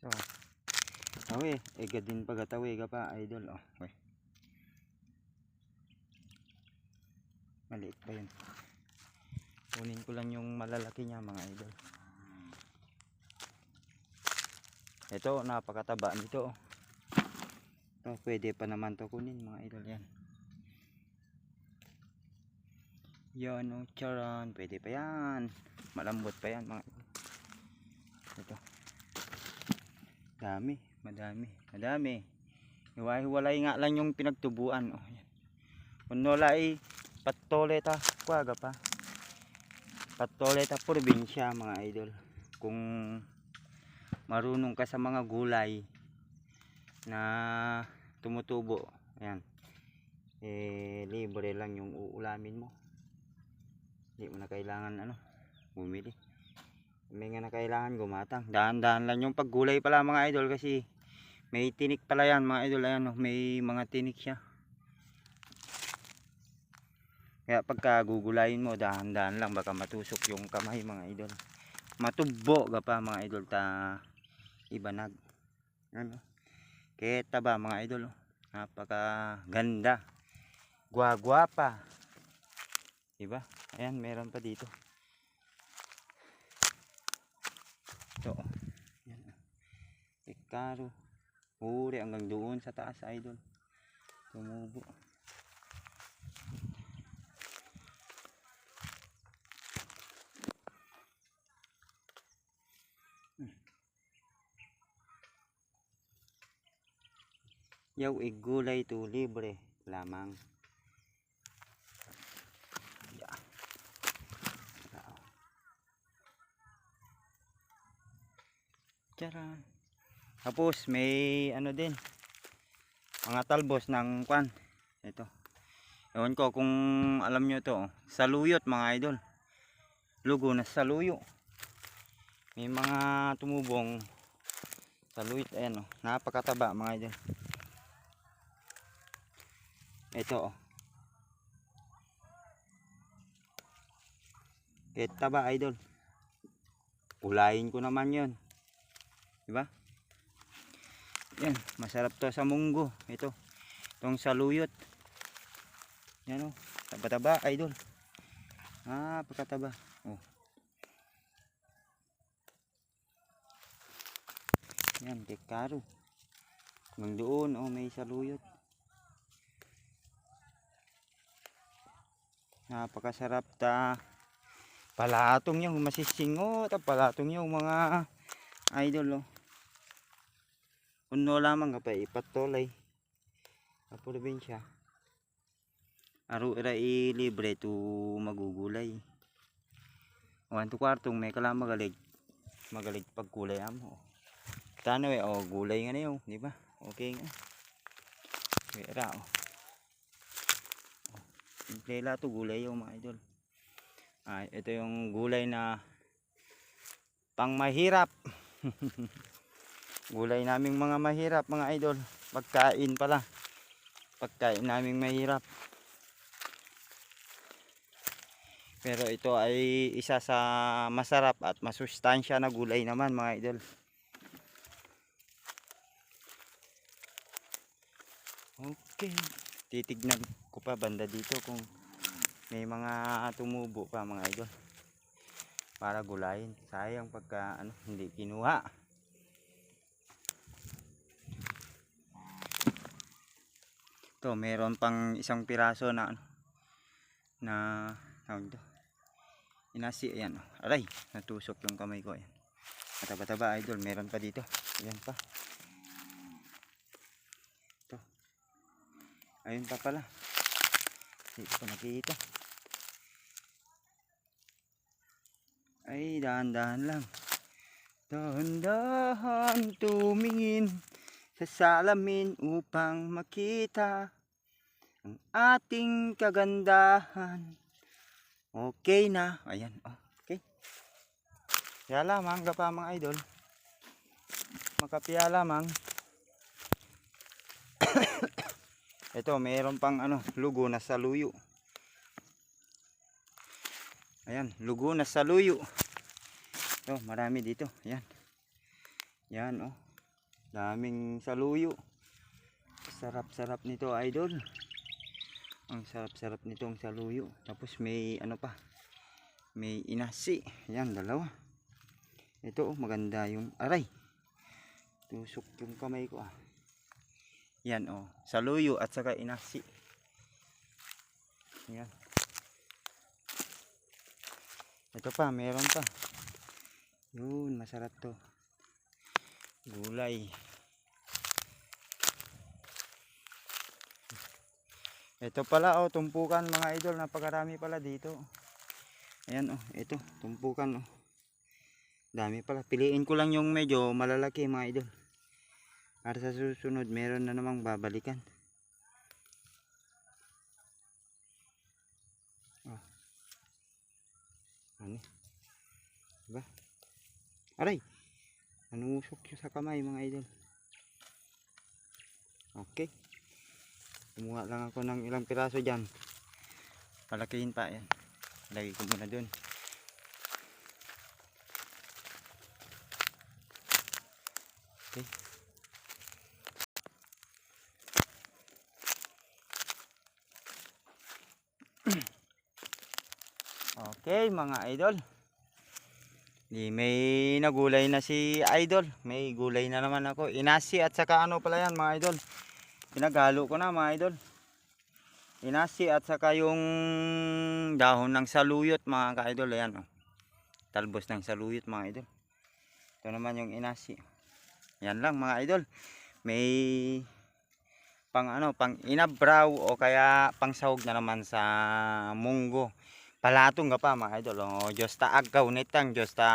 So, awe, ega din pagatawi ka pa, idol. Oh, we. Maliit pa yun. Kunin ko lang yung malalaki niya, mga idol. Ito, napakataba nito. Oh, pwede pa naman to kunin, mga idol. Yan. Yan, oh, charan. Pwede pa yan. Malambot pa yan, mga idol. Ito. Dami, madami, madami. Hiwa-hiwalay nga lang yung pinagtubuan. Oh, yan. Kung wala ay patoleta, kuwaga pa. Patoleta probinsya mga idol. Kung marunong ka sa mga gulay na tumutubo, ayan. Eh, libre lang yung uulamin mo. Hindi mo na kailangan ano, bumili may nga na kailangan gumatang. Dahan-dahan lang yung paggulay pala mga idol kasi may tinik pala yan mga idol. Ayan oh, may mga tinik siya. Kaya pagka gugulayin mo dahan-dahan lang baka matusok yung kamay mga idol. Matubo ka pa mga idol ta ibanag. Ano? Keta ba mga idol oh. napaka ganda gwagwapa diba? Ayan meron pa dito Ito. oh. Yan. oh. Ikaro. Huri hanggang doon sa taas idol. Tumubo. Hmm. Yaw igulay to libre lamang. Charan. Tapos may ano din. Mga talbos ng kwan. Ito. Ewan ko kung alam nyo to. oh. Saluyot mga idol. Lugo na saluyo. May mga tumubong saluyot. Ayan o. Napakataba mga idol. Ito o. Ito taba idol. Ulayin ko naman yon Diba? Yan, masarap to sa munggo. Ito, itong saluyot. Yan o, taba-taba, idol. Ah, pagkataba. Oh. Yan, dekaro. Hanggang doon, oh, may saluyot. Napakasarap ta. Palatong yung masisingot. Palatong yung mga idol, oh. Uno lamang kapay ipatolay sa probinsya. Aro ira libre to magugulay. Wan to kwartong may kala magalig. Magalig pagkulay amo. Tano eh oh gulay nga niyo, di ba? Okay nga. Ira oh. oh. Simple la to gulay yung mga idol. Ah, ito yung gulay na pang mahirap. gulay naming mga mahirap mga idol. Pagkain pala. Pagkain naming mahirap. Pero ito ay isa sa masarap at masustansya na gulay naman mga idol. Okay. Titignan ko pa banda dito kung may mga tumubo pa mga idol. Para gulayin. Sayang pagka ano hindi kinuha to meron pang isang piraso na ano na tawag to inasi ayan oh. aray natusok yung kamay ko ayan. Mataba taba idol meron pa dito. Ayan pa. To ayun pa pala. Hindi ko nakikita. Ay dahan dahan lang. Dahan dahan tumingin sa salamin upang makita ang ating kagandahan. Okay na. Ayan. Okay. Kaya lamang ka pa mga idol. Makapiya lamang. Ito, mayroon pang ano, lugo na saluyo. Ayan, lugo na saluyo. Ito, marami dito. Ayan. Yan, oh. Daming saluyo. Sarap-sarap nito, idol. Ang sarap-sarap nitong saluyo. Tapos may ano pa. May inasi. Yan, dalawa. Ito, oh, maganda yung aray. Tusok yung kamay ko ah. Yan oh, saluyo at saka inasi. Yan. Ito pa, meron pa. Yun, masarap to. Gulay. Ito pala oh, tumpukan mga idol, napakarami pala dito. Ayan oh, ito, tumpukan oh. Dami pala. Piliin ko lang yung medyo malalaki mga idol. Para sa susunod, meron na namang babalikan. Oh. Ano? Diba? Aray! Nanusok siya sa kamay mga idol. Okay. Kumuha lang ako ng ilang piraso dyan. Palakihin pa yan. Lagay ko muna dun. Okay. Okay mga idol. Di may nagulay na si idol. May gulay na naman ako. Inasi at saka ano pala yan mga idol. Pinagalo ko na mga idol. Inasi at saka yung dahon ng saluyot mga ka-idol. Ayan oh. Talbos ng saluyot mga idol. Ito naman yung inasi. Yan lang mga idol. May pang ano, pang inabraw o kaya pang sahog na naman sa munggo. Palatong ka pa mga idol. O, Diyos ta agaw nitang, Diyos ta